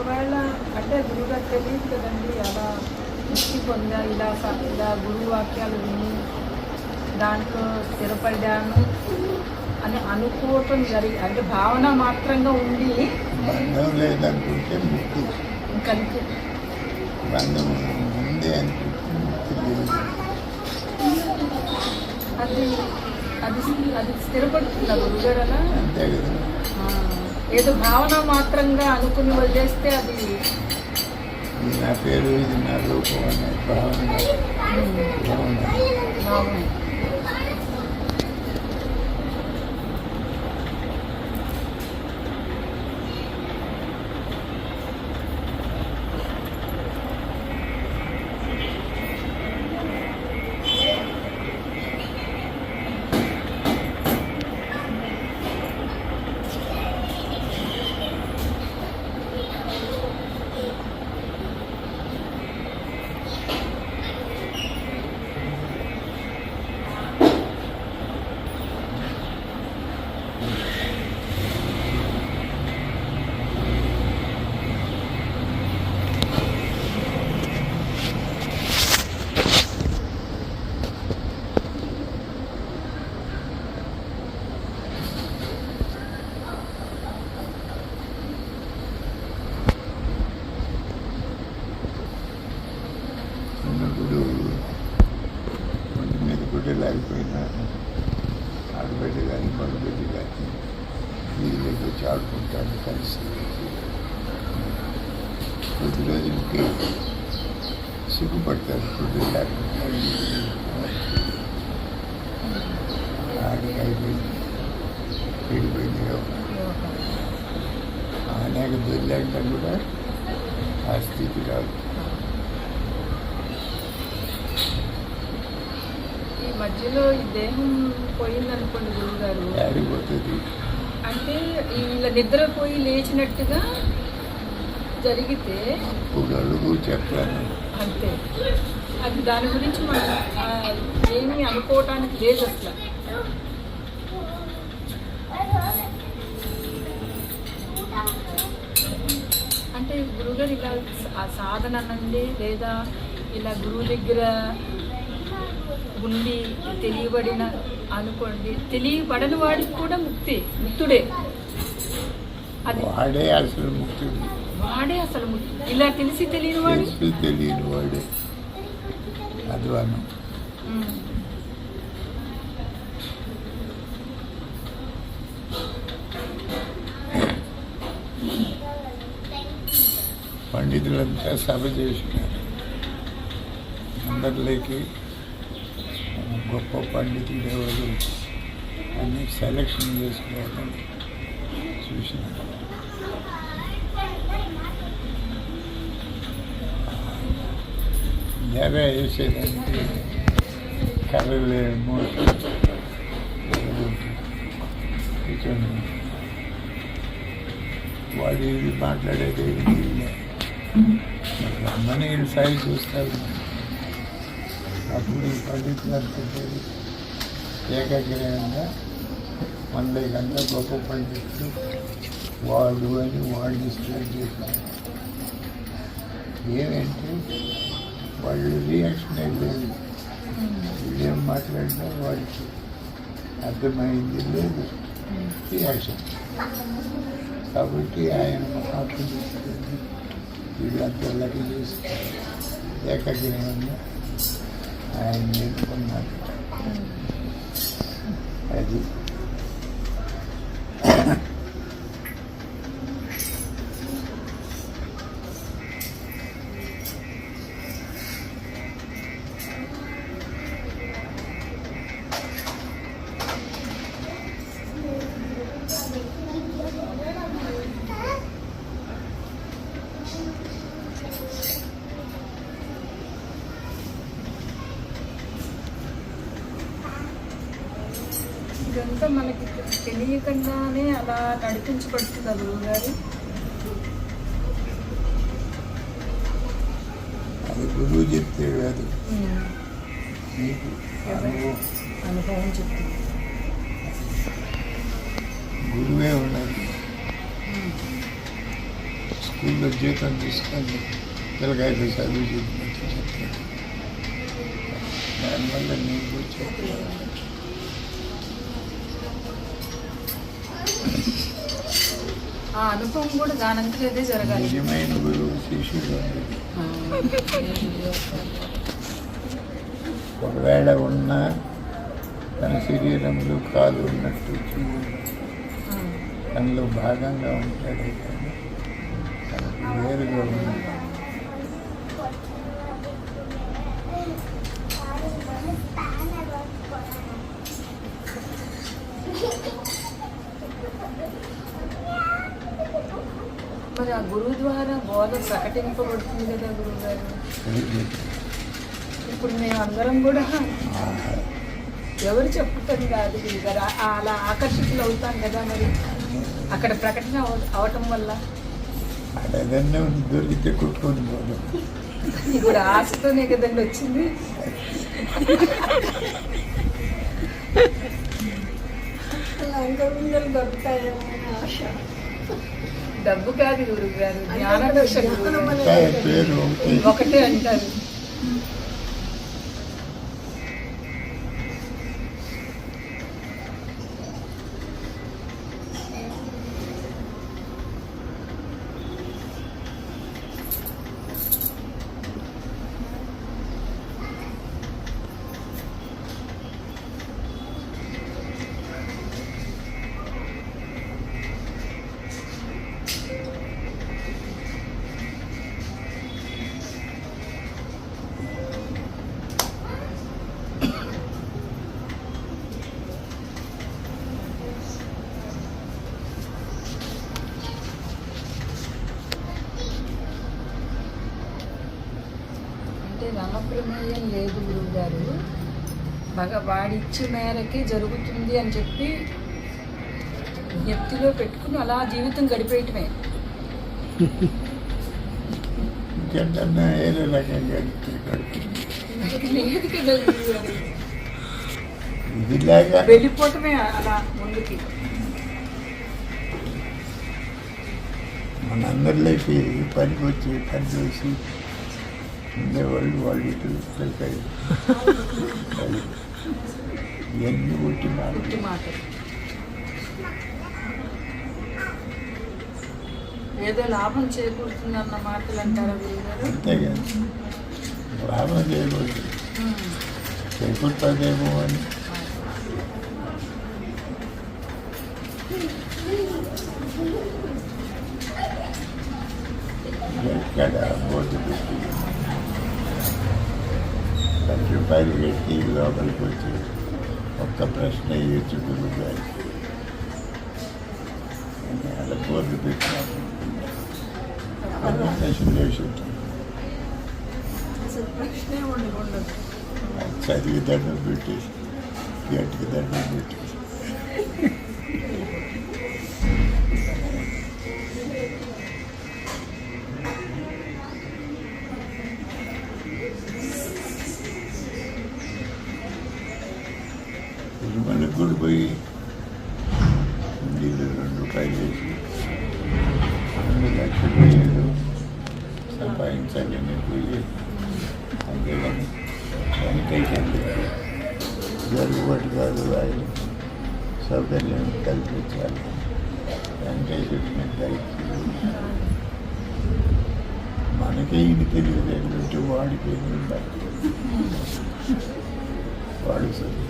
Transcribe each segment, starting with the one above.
ఒకవేళ అంటే గురువుగారు తెలియదు కదండి అలా ముక్తి పొందా ఇలా ఇలా గురువు వాక్యాలు విని దాంట్లో స్థిరపడ్డాను అని అనుకోవటం జరిగి అంటే భావన మాత్రంగా ఉండి ఇంకంతే అది అది అది స్థిరపడుతుందా గురుగారు అలా? అంతే కదా. ఏదో భావన మాత్రంగా అనుకుని వదిలేస్తే అది నా పేరు ఇది నా రూపం అనే భావన భావన. దొరికాక కూడా ఆ స్థితి రాదు ఈ మధ్యలో ఈ దేహం పోయిందనుకోండి గురువుగారు అంటే వీళ్ళ నిద్రపోయి లేచినట్టుగా జరిగితే చెప్తాను అంతే. అది దాని గురించి మనం ఏమీ అనుకోవటానికి లేదు అసలు. గురుగారు ఇలా ఆ సాధన అనండి లేదా ఇలా గురువు దగ్గర ఉండి తెలియబడిన అనుకోండి తెలియబడని వాడికి కూడా ముక్తి ముక్తుడే. అది వాడే అసలు ముక్తుడు వాడే అసలు ముక్తి. ఇలా తెలిసి తెలియని వాడు. తెలియని వాడే. అధ్వానం. ఉమ్. పండితులంతా సభ చేసినారు అందరిలోకి గొప్ప పండితులు ఎవరు అని సెలక్షన్ చేసుకోవాలని చూసినారు జర వేసేదానికి కర్రలు మోసం కూర్చొని వాడు ఇది మాట్లాడేది వీళ్ళే. మరి రమ్మని వీళ్ళు సైడ్ చూస్తారు అప్పుడు ఈ పండితులు అనుకుంటారు ఏకగ్రహంగా మనలో కన్నా గొప్ప పండితులు వాడు అని వాళ్ళు స్టార్ట్ చేశారు ఏమంటే వాళ్ళు రియాక్షన్ అయిపోయింది వీళ్ళేం మాట్లాడినా వాడికి అర్థమైంది లేదు రియాక్షన్ కాబట్టి ఆయన మహాత్మ ವಿಡಿಯೋ ಯೂಸ್ ಏಕಗಿರಿಯನ್ನು ನಿರ್ಕೊಂಡು ಅದು ఆయన నేర్చుకున్నారు అది ఇదంతా మనకి తెలియకుండానే అలా నడిపించబడుతుంది గురువు గారు అది గురువు చెప్తే కాదు మీకు అనుభవం అనుభవం చెప్తుంది గురువే ఉన్నది స్కూల్లో జీతం తీసుకొని పిల్లకాయలు చదువు చెప్పినట్టు చెప్పాడు దానివల్ల నీకు వచ్చే ఆ అనుభవం కూడా దానంతట అదే జరగాలి. నిజమైన గురువు శిష్యుడు ఒకవేళ ఉన్నా తన శరీరంలో కాలు ఉన్నట్టు. తనలో భాగంగా ఉంటాడే కానీ తనకు వేరుగా ఉన్నాడు మరి ఆ గురువు ద్వారా బోధ ప్రకటింపబడుతుంది కదా గురువు గారు ఇప్పుడు మేము అందరం కూడా ఎవరు చెప్పుతాం కాదు గురువు గారు అలా ఆకర్షితులు అవుతాం కదా మరి. అక్కడ ప్రకటన అవ- అవటం వల్ల. అడగనే దొరికితే కొట్టుకొని పోదాం. ఇది కూడా ఆశతోనే కదండి వచ్చింది. లంకగుండలు దొరుకుతాయేమో అని ఆశ. డబ్బు కాదు గురువు గారు ఒకటే అంటారు. అంటే రణప్రమేయం లేదు గురువు గారు బాగా వాడిచ్చు మేరకే జరుగుతుంది అని చెప్పి వ్యక్తిలో పెట్టుకుని అలా జీవితం గడిపేయటమే. లేదు కదా వెళ్ళిపోవటమే అలా ముందుకి. మనందరి లైఫ్ పనికి వచ్చి పని చేసి ఉండేవాళ్ళు వాళ్ళు ఇటు వెళ్ళిపోయి ఇవన్నీ ఒట్టి మాట పుట్టి మాట ఏదో లాభం చేకూరుతుంది అన్న మాటలు అంటారా గురువు గారు అంతే కదా లాభం చేయకూడదు చేకూరుతుందేమో అని ఎక్కడ బోర్డు పెట్టి పది రూపాయలు పెట్టి లోపలికి వచ్చి ఒక్క ప్రశ్న ఇవ్వచ్చు గురువు గారికి అని అలా బోర్డు పెట్టినప్పుడు ప్రశ్నలు వేసి ఉంటాం అసలు ప్రశ్నే ఉండకూడదు చదివి దండం పెట్టేసి గట్టికి దండం పెట్టేసి తిరుమలకు కూడా పోయి నీళ్ళు రెండు రూపాయలు వేసి రెండు లక్షలు ఏడు సంపాదించాలని పోయి అంతేగాని వెంకటేశ్వర జరుగుబాటు కాదు ఆయన సౌకర్యం కల్పించాలి వెంకటేశ్వర కలిపి మనకే ఇది తెలియదు వాడికి ఏమి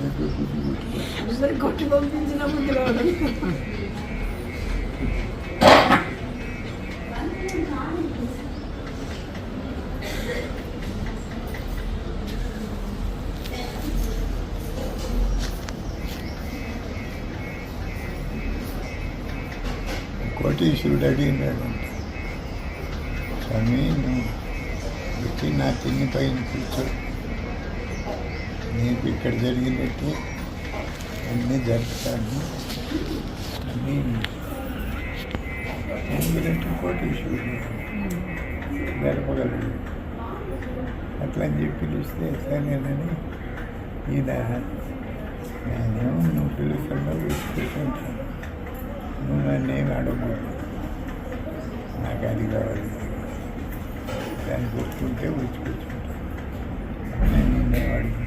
సరిగ్గా గుర్తు పెట్టుకోవాలి ఒకసారి కొట్టి పంపించిన ముందు రావడం కోటీశ్వరుడు అడిగినాడంట స్వామి నువ్వు వచ్చి నా తిన్ని పైన కూర్చో నీకు ఇక్కడ జరిగినట్టు అన్నీ జరుపుతాను అని ఎందుకంటే కోటీశ్వరుడు జరపగలడు అట్లా అని చెప్పి పిలిస్తే సరేనని ఈయన నేనేమో నువ్వు పిలుస్తున్నా కూర్చుంటాను నువ్వు నన్ను ఏమి అడగకూడదు. నాకు అది కావాలి. దాన్ని ఒప్పుకుంటే విడిచిపెట్టుకుంటాను నేను ఉండేవాడిని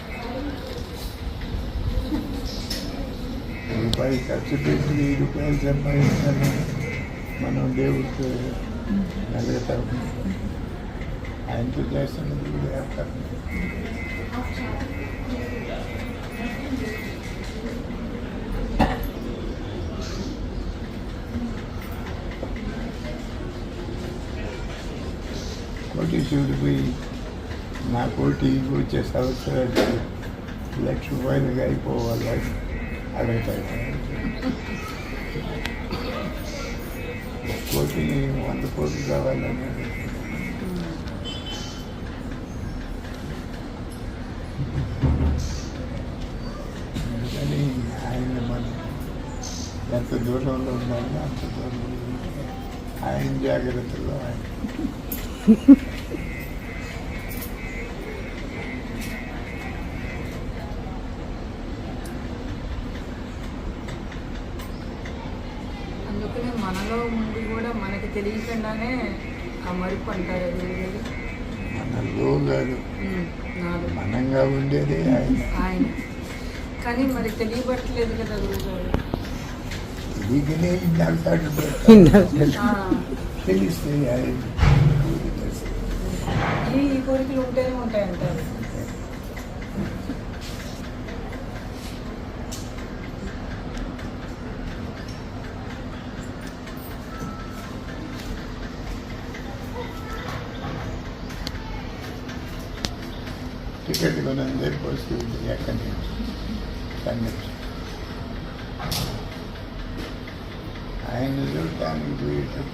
రూపాయి ఖర్చు పెట్టి వెయ్యి రూపాయలు సంపాదించాలి. మనం దేవుడికి నలుగుతాం ఆయనతో చేస్తున్నది కూడా వ్యాపారం. కోటీశ్వరుడు పోయి నా కోటి వచ్చే సంవత్సరానికి లక్ష రూపాయలుగా అయిపోవాలి అడుగుతాయి కోటిని వంద కోట్లు కావాలని అందుకని ఆయన మనం ఎంత దూరంలో ఉండాలో అంత దూరంలో ఆయన జాగ్రత్తలో ఆయన అందుకనే మనలో ముందు కూడా మనకి తెలియకుండానే ఆ మరుపు అంటారు? మనలో కాదు. మనంగా ఉండేదే ఆయన. ఆయన. కానీ మరి తెలియబట్టలేదు కదా గురుగారు పెడతాడు. ఆ, తెలిస్తే ఆయన ఈ ఈ కోరికలు ఉంటేనే ఉంటాయంటారు. Sikerül önünde pozitifini yakalıyoruz. Kendimiz. Aynı yurttan büyüdük.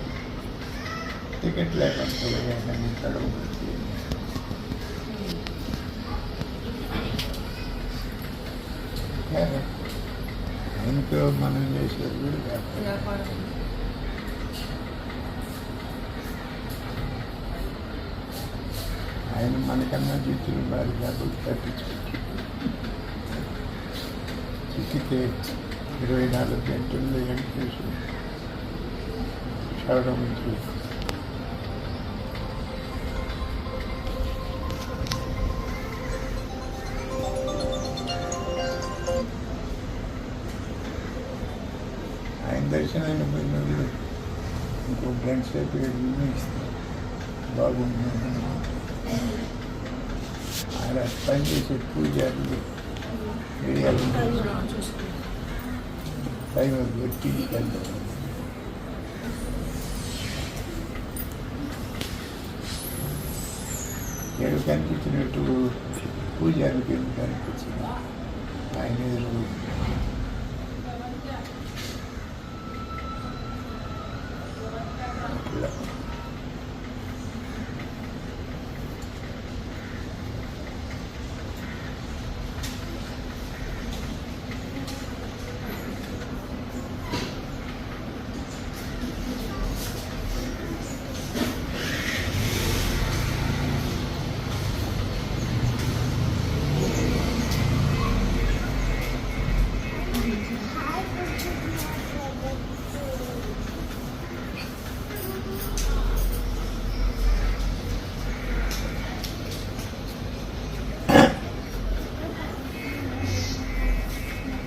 Tiketlerden dolayı efendim sarılmış diye. Evet. Aynı kırılmanın ne işleri böyle yapıyor. ఆయన మనకన్నా జీతులు వారి కాబట్టి తప్పించుకుంటారు చిక్కితే ఇరవై నాలుగు గంటల్లో వెంకటేశ్వర చదవడం ఆయన దర్శనాన్ని పోయినప్పుడు ఇంకో గంట సేపు బాగుంటుంది అలా బాగుంది ఆయన పనిచేసే పూజారులు టైం పెట్టి వెళ్తారు ఏడు కనిపించినట్టు పూజారికి కనిపించింది. ఆయన ఎదురు